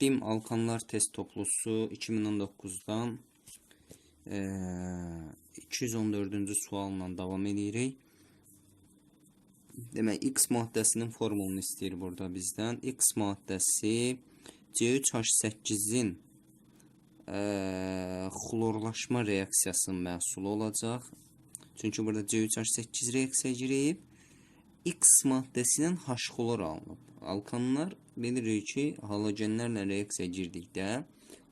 DİM Alkanlar test toplusu 2019'dan eee 214-cü sualla davam edirik. Demək, X maddəsinin formulunu istəyir burada bizdən. X maddəsi C3H8-in eee, xlorlaşma reaksiyasının məhsulu olacaq. Çünki burada C3H8 reaksiya girib. X maddəsindən H-xlor alınıb. Alkanlar bilirik ki, halogenlərlə reaksiya girdikdə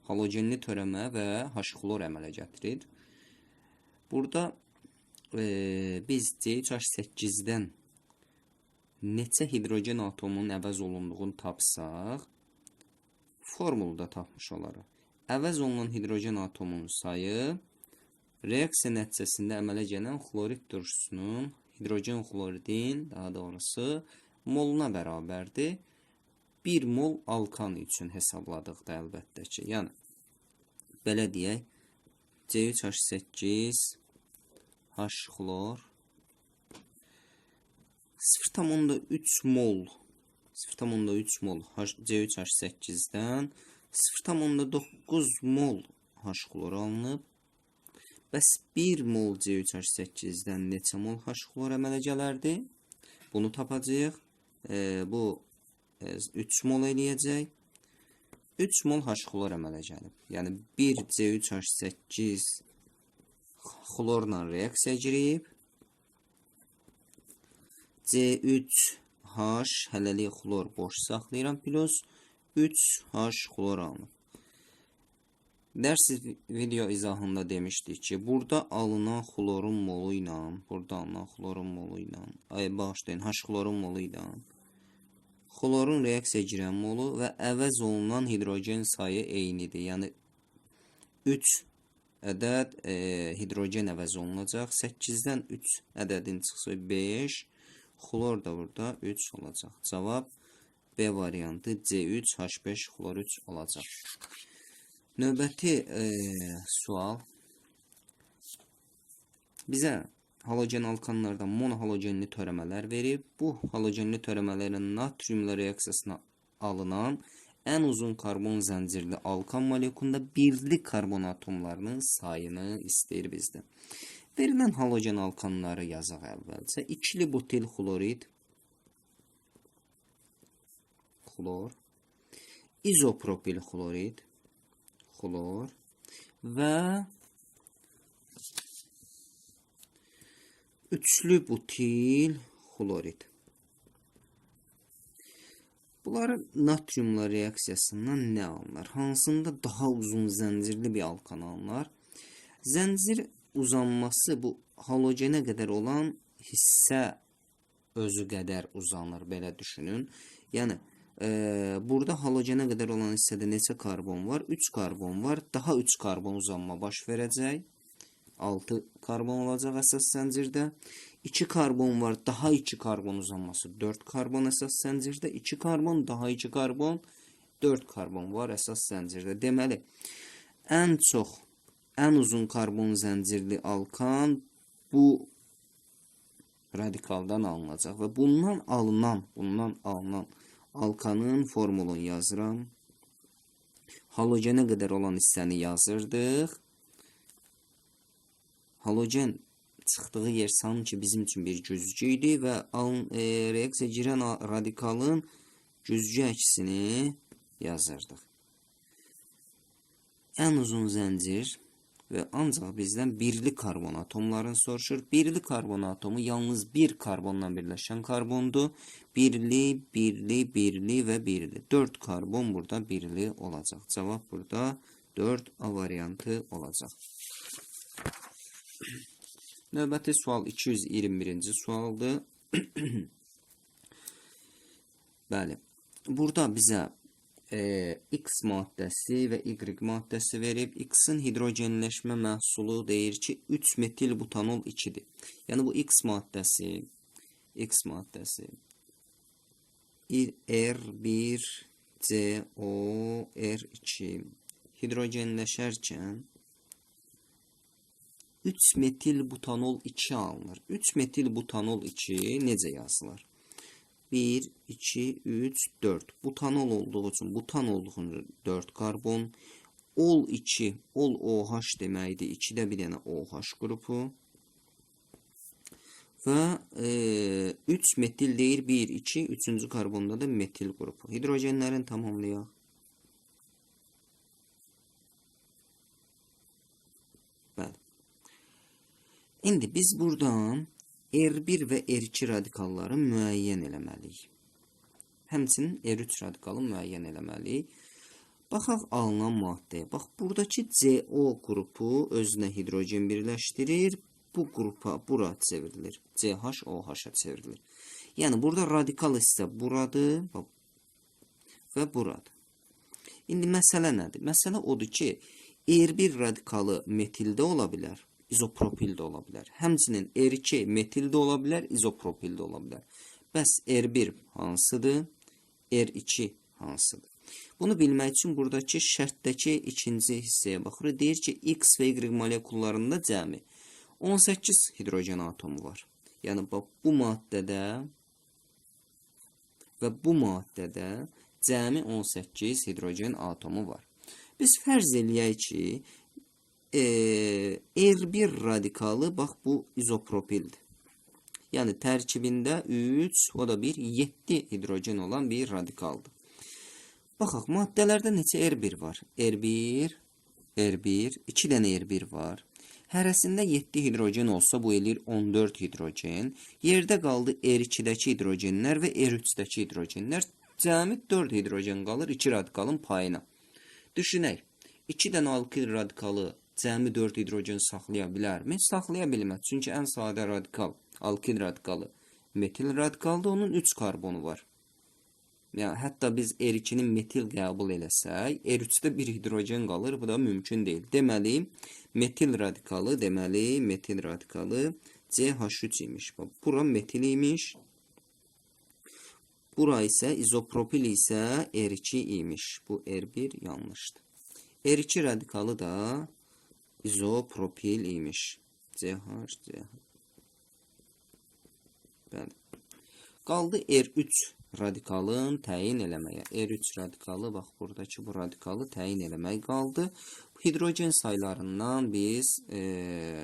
halogenli törəmə və H-xlor əmələ gətirir. Burada eee, biz C3H8-dən neçə hidrogen atomunun əvəz olunduğunu tapsaq, formulda tapmış olarıq. Əvəz olunan hidrogen atomunun sayı reaksiya nəticəsində əmələ gələn xlorid turşusunun hidrogen xloridin, daha doğrusu moluna bərabərdir. 1 mol alkan üçün hesabladıqda əlbəttə ki, yəni belə deyək, C3H8 H xlor 0,3 mol 0,3 mol H- C3H8-dən 0,9 mol H xlor alınıb. Bəs 1 mol C3H8-dən neçə mol H xlor əmələ gələrdi? Bunu tapacağıq. E, bu e, 3 mol eləyəcək. 3 mol H xlor əmələ gəlib. Yəni 1 C3H8 xlorla reaksiya girib. C3H hələlik xlor boş saxlayıram plus 3H xlor alınıb. Dərs video izahında demişdik ki, burada alınan xlorun molu ilə, burada alınan xlorun molu ilə, ay bağışlayın, H xlorun molu ilə xlorun reaksiya girən molu və əvəz olunan hidrogen sayı eynidir. Yəni 3 ədəd e, hidrogen əvəz olunacaq. 8-dən 3 ədədin çıxsa 5, xlor da burada 3 olacaq. Cavab B variantı C3H5 xlor 3 olacaq. Növbəti e, sual bizə halogen alkanlardan monohalogenli törəmələr verib. Bu halogenli törəmələrin natriumla reaksiyasına alınan ən uzun karbon zəncirli alkan molekulunda birli karbon atomlarının sayını istəyir bizdən. Verilən halogen alkanları yazaq əvvəlcə. İkili butil xlorid xlor izopropil xlorid xlor və üçlü butil xlorid. Bunların natriumla reaksiyasından nə alınır? Hansında daha uzun zəncirli bir alkan alınır? Zəncir uzanması bu halogenə qədər olan hissə özü qədər uzanır, belə düşünün. Yəni e, burada halogenə qədər olan hissədə neçə karbon var? 3 karbon var. Daha 3 karbon uzanma baş verəcək. 6 karbon olacaq əsas zəncirdə. 2 karbon var. Daha 2 karbon uzanması 4 karbon əsas zəncirdə. 2 karbon, daha 2 karbon, 4 karbon var əsas zəncirdə. Deməli, ən çox, ən uzun karbon zəncirli alkan bu radikaldan alınacaq və bundan alınan, bundan alınan alkanın formulunu yazıram. Halogenə qədər olan hissəni yazırdıq. Halogen çıxdığı yer sanın ki bizim üçün bir güzgü idi və e, reaksiya girən radikalın güzgü əksini yazırdıq. Ən uzun zəncir və ancaq bizdən birli karbon atomlarını soruşur. Birli karbon atomu yalnız bir karbonla birləşən karbondur. Birli, birli, birli və birli. 4 karbon burada birli olacaq. Cavab burada 4A variantı olacaq. Növbəti sual 221-ci sualdır. Bəli. Burada bizə e, X maddəsi və Y maddəsi verib. X-in hidrogenləşmə məhsulu deyir ki, 3 metil butanol 2-dir. Yəni bu X maddəsi, X maddəsi R1 CO R2 hidrogenləşərkən 3 metil butanol 2 alınır. 3 metil butanol 2 necə yazılır? 1, 2, 3, 4. Butanol olduğu için butan olduğunu 4 karbon. Ol 2, ol OH deməkdir. 2-də bir dənə OH qrupu. Və e, 3 metil deyir 1, 2, 3-cü karbonda da metil qrupu. Hidrogenlərin tamamlayaq. Bəli. İndi biz buradan R1 və R2 radikalları müəyyən eləməliyik. Həmçinin R3 radikalı müəyyən eləməliyik. Baxaq alınan maddəyə. Bax, buradakı CO qrupu özünə hidrogen birləşdirir. Bu qrupa bura çevrilir. CHOH-a çevrilir. Yəni, burada radikal isə buradır və buradır. İndi məsələ nədir? Məsələ odur ki, R1 radikalı metildə ola bilər, izopropildə ola bilər. Həmçinin R2 metildə ola bilər, izopropildə ola bilər. Bəs R1 hansıdır? R2 hansıdır? Bunu bilmək üçün buradakı şərtdəki ikinci hissəyə baxırıq. Deyir ki, X və Y molekullarında cəmi 18 hidrogen atomu var. Yəni bu maddədə və bu maddədə cəmi 18 hidrogen atomu var. Biz fərz eləyək ki, e, R1 radikalı bax bu izopropildir. Yəni tərkibində 3, o da bir 7 hidrogen olan bir radikaldır. Baxaq, maddələrdə neçə R1 var? R1, R1, 2 dənə R1 var. Hərəsində 7 hidrogen olsa bu eləyir 14 hidrogen. Yerdə qaldı R2-dəki hidrogenlər və R3-dəki hidrogenlər. Cəmi 4 hidrogen qalır 2 radikalın payına. Düşünək, 2 dənə alkil radikalı cəmi 4 hidrogen saxlaya bilərmi? Saxlaya bilməz. Çünki ən sadə radikal, alkil radikalı metil radikalda onun 3 karbonu var. Yəni hətta biz R2-nin metil qəbul eləsək, R3-də bir hidrogen qalır. Bu da mümkün deyil. Deməli, metil radikalı, deməli, metil radikalı CH3 imiş. Bura metil imiş. Bura isə izopropil isə R2 imiş. Bu R1 yanlışdır. R2 radikalı da izopropil imiş. CH, CH. Bəli. Qaldı R3 radikalın təyin eləməyə. R3 radikalı, bax buradakı bu radikalı təyin eləmək qaldı. Hidrogen saylarından biz e,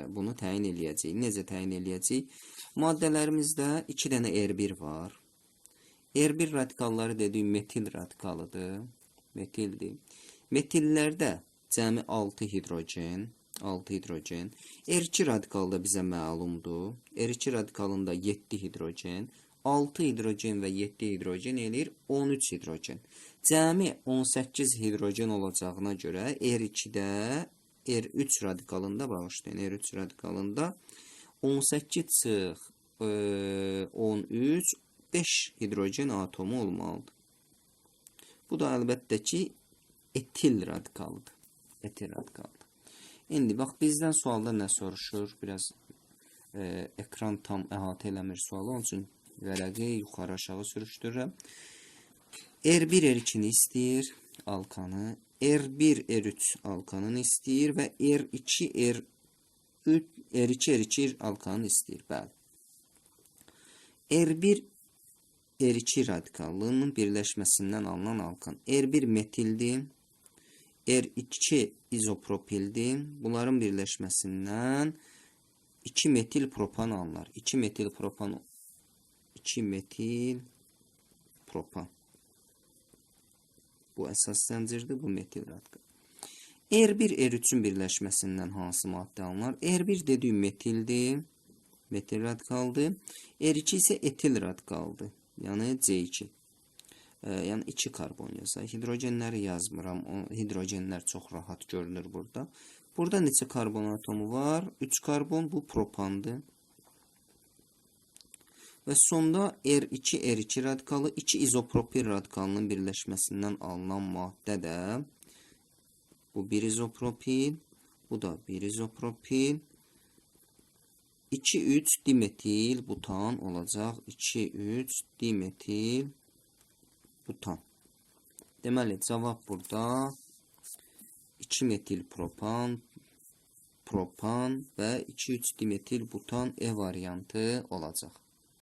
bunu təyin eləyəcəyik. Necə təyin eləyəcəyik? Maddələrimizdə 2 dənə R1 var. R1 radikalları dediğim metil radikalıdır. Metildir. Metillerde cəmi 6 hidrogen, 6 hidrogen. R2 radikalı da bizə məlumdur. R2 radikalında 7 hidrogen, 6 hidrogen və 7 hidrogen eləyir 13 hidrogen. Cəmi 18 hidrogen olacağına görə R2-də R3 radikalında bağışlayın. R3 radikalında 18 çıx 13 5 hidrogen atomu olmalıdır. Bu da əlbəttə ki, etil radikalıdır. Etil radikalıdır. İndi bax bizdən sualda nə soruşur? Biraz e, ekran tam əhatə eləmir sualı. Onun üçün vərəqi yuxarı aşağı sürüşdürürəm. R1 R2-ni istəyir alkanı. R1 R3 alkanını istəyir və R2 R3 R2 R2 alkanını istəyir. Bəli. R1 R2 radikalının birleşmesinden alınan alkan. R1 metildir. R2 izopropildir. Bunların birleşmesinden 2 metil propan alınır. 2 metil propan 2 metil propan. Bu əsas zəncirdir, bu metil radikal. R1 R3-ün birləşməsindən hansı maddə alınır? R1 dediyim metildir, metil radikaldır. R2 isə etil radikaldır. Yəni C2. E, yəni 2 karbon yazaq. Hidrogenləri yazmıram. O hidrogenlər çox rahat görünür burada. Burada neçə karbon atomu var? 3 karbon bu propandır. Və sonda R2 R2 radikalı 2 izopropil radikalının birləşməsindən alınan maddə də bu 1 izopropil, bu da 1 izopropil 2-3 dimetil butan olacaq. 2-3 dimetil butan. Deməli, cavab burada 2 metil propan, propan və 2-3 dimetil butan E variantı olacaq.